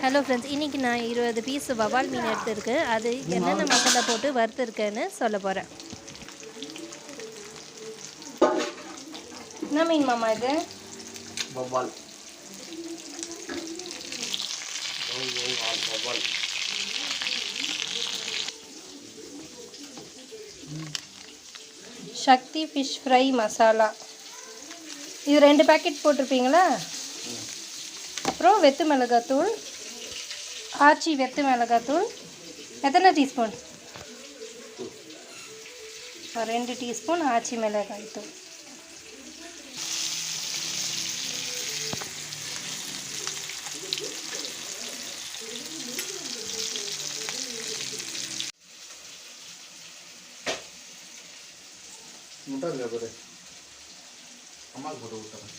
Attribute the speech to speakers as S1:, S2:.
S1: Hello friends இன்றைக்கி நான் இருபது பீஸ் வவால் மீன் எடுத்திருக்கேன் அது என்னென்ன மசாலா போட்டு வறுத்துருக்கேன்னு சொல்ல போகிறேன் என்ன மீன் மாமா இது?
S2: வவ்வால்.
S1: Sakthi fish fry masala. இது ரெண்டு பேக்கெட் போட்டிருப்பீங்களா? அப்புறம் வெத்து மிளகாத்தூள் ஆச்சி வெத்து மிளகாத்தூள் எத்தனை டீஸ்பூன் ரெண்டு டீஸ்பூன் ஆச்சி மிளகாய் தூள்
S2: முட்டை இருக்கா பாரு அம்மாவுக்கு போட்டு விட்டுறேன்